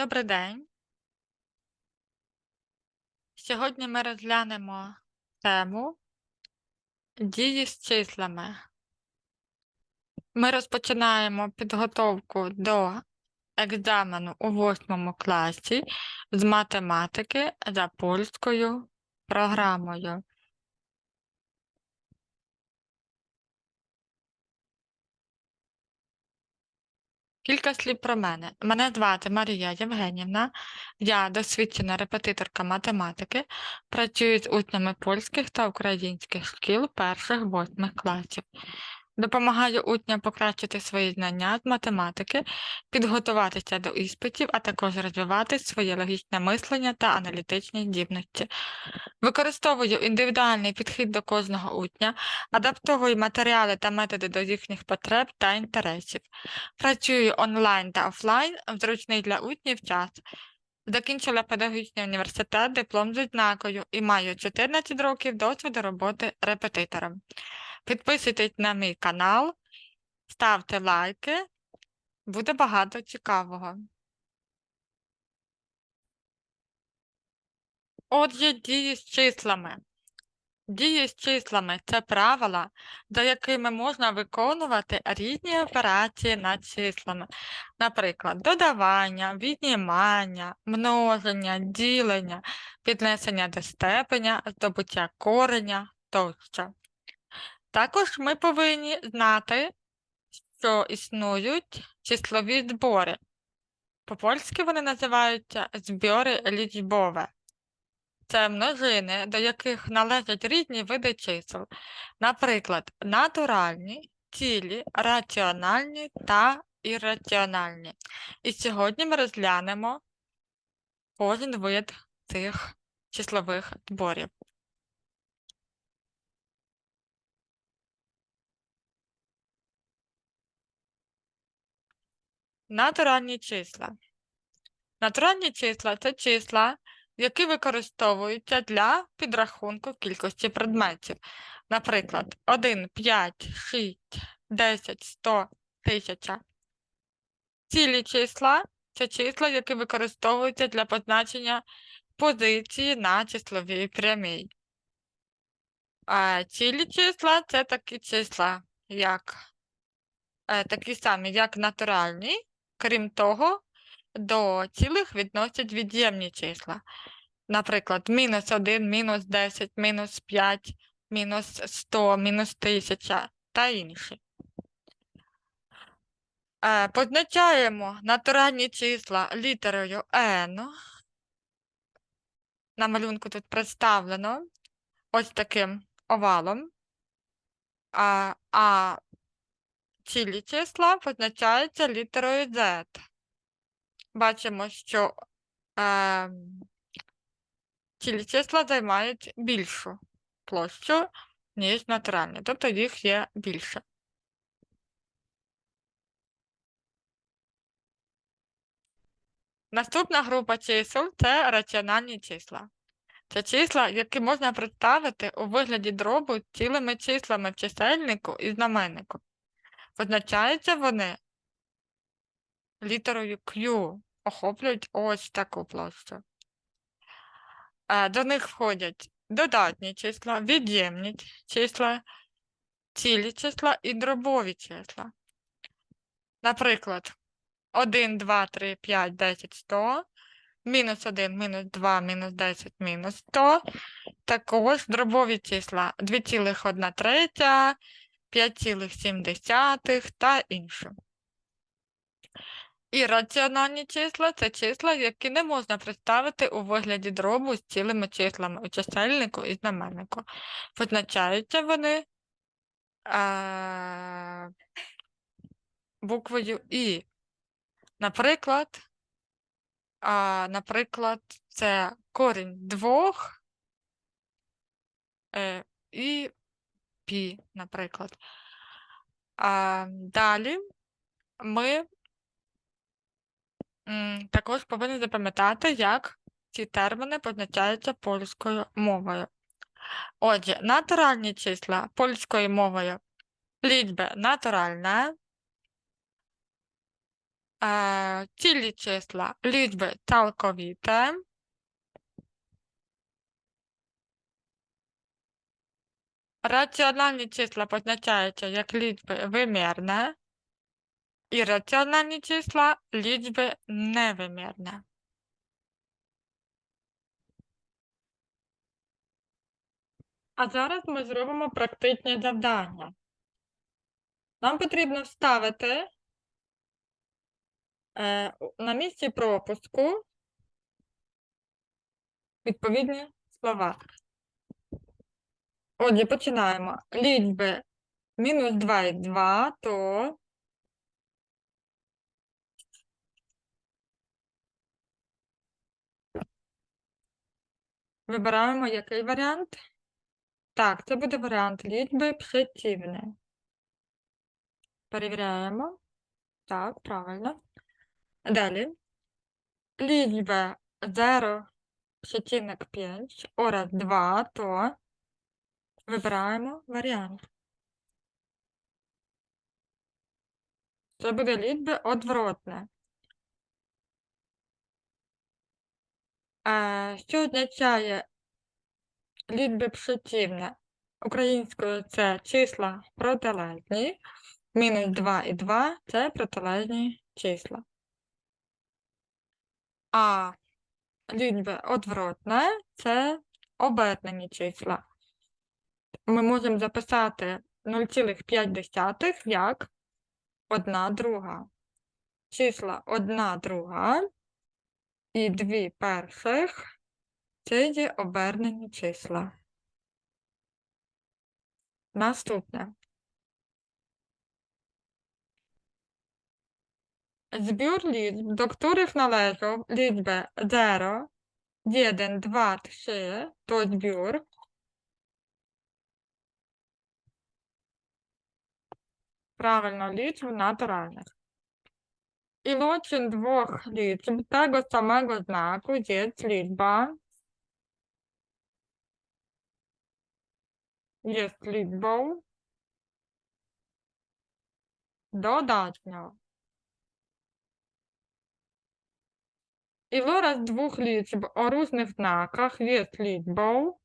Добрий день. Сьогодні ми розглянемо тему дії з числами. Ми розпочинаємо підготовку до екзамену у восьмому класі з математики за польською програмою. Кілька слів про мене. Мене звати Марія Євгенівна. Я досвідчена репетиторка математики, працюю з учнями польських та українських шкіл перших восьмих класів. Допомагаю учням покращити свої знання з математики, підготуватися до іспитів, а також розвивати своє логічне мислення та аналітичні здібності. Використовую індивідуальний підхід до кожного учня, адаптовую матеріали та методи до їхніх потреб та інтересів. Працюю онлайн та офлайн в зручний для учнів час. Закінчила педагогічний університет, диплом з відзнакою і маю 14 років досвіду роботи репетитором. Підписуйтесь на мій канал, ставте лайки, буде багато цікавого. Отже, дії з числами. Дії з числами це правила, за якими можна виконувати різні операції над числами, наприклад, додавання, віднімання, множення, ділення, піднесення до степеня, здобуття кореня тощо. Також ми повинні знати, що існують числові збори. По-польськи вони називаються збори лічбове. Це множини, до яких належать різні види чисел, наприклад, натуральні, цілі, раціональні та ірраціональні. І сьогодні ми розглянемо кожен вид цих числових зборів. Натуральні числа. Натуральні числа це числа, які використовуються для підрахунку кількості предметів. Наприклад, 1, 5, 6, 10, 100, 1000. Цілі числа це числа, які використовуються для позначення позиції на числовій прямій. А цілі числа це такі числа, як е, такі самі, як натуральні, крім того, до цілих відносять від'ємні числа. Наприклад, мінус 1, мінус 10, мінус 5, мінус 100, мінус 1000 та інші. Е, Позначаємо натуральні числа літерою N. На малюнку тут представлено ось таким овалом. А, а цілі числа позначаються літерою Z. Бачимо, що е, цілі числа займають більшу площу, ніж натуральні, тобто їх є більше. Наступна група чисел це раціональні числа. Це числа, які можна представити у вигляді дробу цілими числами в чисельнику і знаменнику. Позначаються вони літерою Q, охоплюють ось таку площу. Е, До них входять додатні числа, від'ємні числа, цілі числа і дробові числа. Наприклад, 1, 2, 3, 5, 10, 100, мінус 1, мінус 2, мінус 10, мінус 100. Також дробові числа 2,1 третя, 5,7 та інше. І раціональні числа це числа, які не можна представити у вигляді дробу з цілими числами у чисельнику і знаменнику. Позначаються вони е, буквою І. Наприклад, а, наприклад, це корінь двох е, і пі, наприклад. А, далі ми також повинні запам'ятати, як ці терміни позначаються польською мовою. Отже, натуральні числа польською мовою лічби натуральна, Е, цілі числа, лічби цілковіте. Раціональні числа позначаються як лічби вимірне. І раціональні числа лічби невимірне. А зараз ми зробимо практичне завдання. Нам потрібно вставити е, на місці пропуску відповідні слова. Отже, починаємо. Лічби мінус 2 і 2, то вибираємо який варіант? Так, це буде варіант лічби przeciwne. Перевіряємо. Так, правильно. Далі. Лічба 0,5 oraz 2, то вибираємо варіант. Це буде лічби одворотне. Е, Що означає лічби przeciwne? Українською це числа протилежні. Мінус 2 і 2 це протилежні числа. А лічби одворотне це обернені числа. Ми можемо записати 0,5 як 1 друга. Числа 1 друга і 2 перших це є обернені числа. Наступне. Збір лічб, до których należą liczby 0, 1, 2, 3, to zbiór. Правильно, liczb naturalnych. Iloczyn dwóch liczb tego samego znaku jest liczba jest liczbą dodatnią. Iloraz dwóch liczb o różnych znakach jest liczbą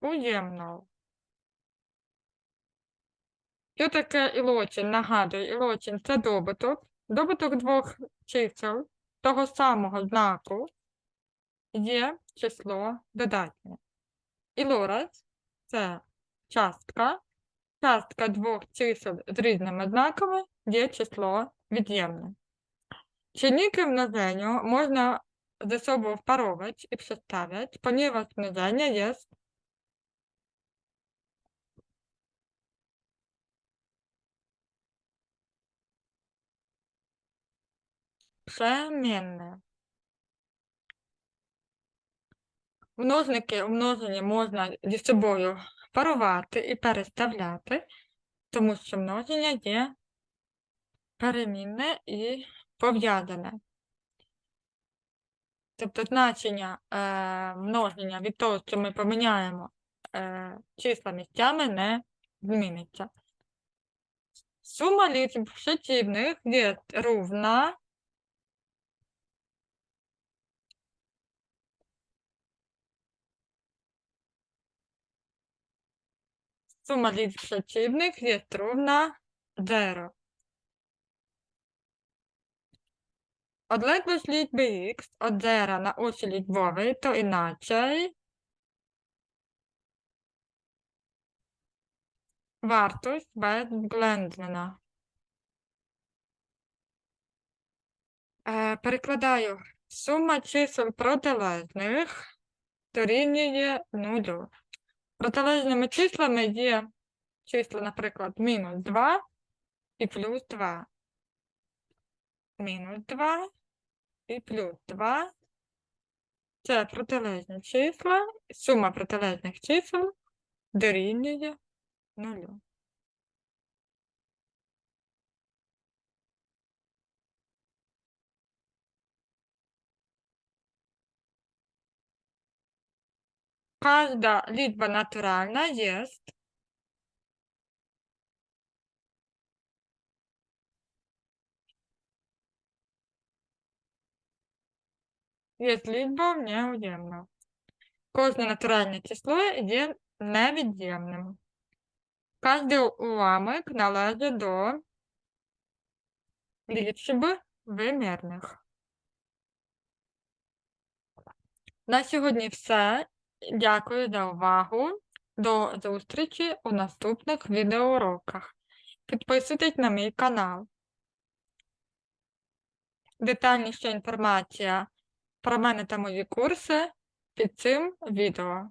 ujemną. Що таке ілочин? Нагадую, ілочин це добуток. Добуток двох чисел того самого знаку є число додатнє. Ілораз це частка. Частка двох чисел з різними знаками є число від'ємне. Czynniki w mnożeniu można ze sobą wparować i przestawiać, ponieważ mnożenie jest. Множники умноження можна зі собою парувати і переставляти, тому що множення є перемінне і пов'язане. Тобто значення е, множення від того, що ми поміняємо е, числа місцями, не зміниться. Сума лічб przeciwnych jest równa Сума лічб przeciwnych jest równa 0. Odległość liczby x od zera na osi liczbowej to inaczej wartość безвzględna. Е, перекладаю. Сума чисел протилежних дорівнює нулю. Протилежними числами є числа, наприклад, мінус 2 і плюс 2. Мінус 2 і плюс 2. Це протилежні числа. Сума протилежних чисел дорівнює нулю. Каждая либо натуральна есть. Є либо неод'ємна. Кожне натуральне число є невід'ємним. Кожний уламок належить до лічб вимірних. На сьогодні все. Дякую за увагу. До зустрічі у наступних відеоуроках. Підписуйтесь на мій канал. Детальніша інформація про мене та мої курси під цим відео.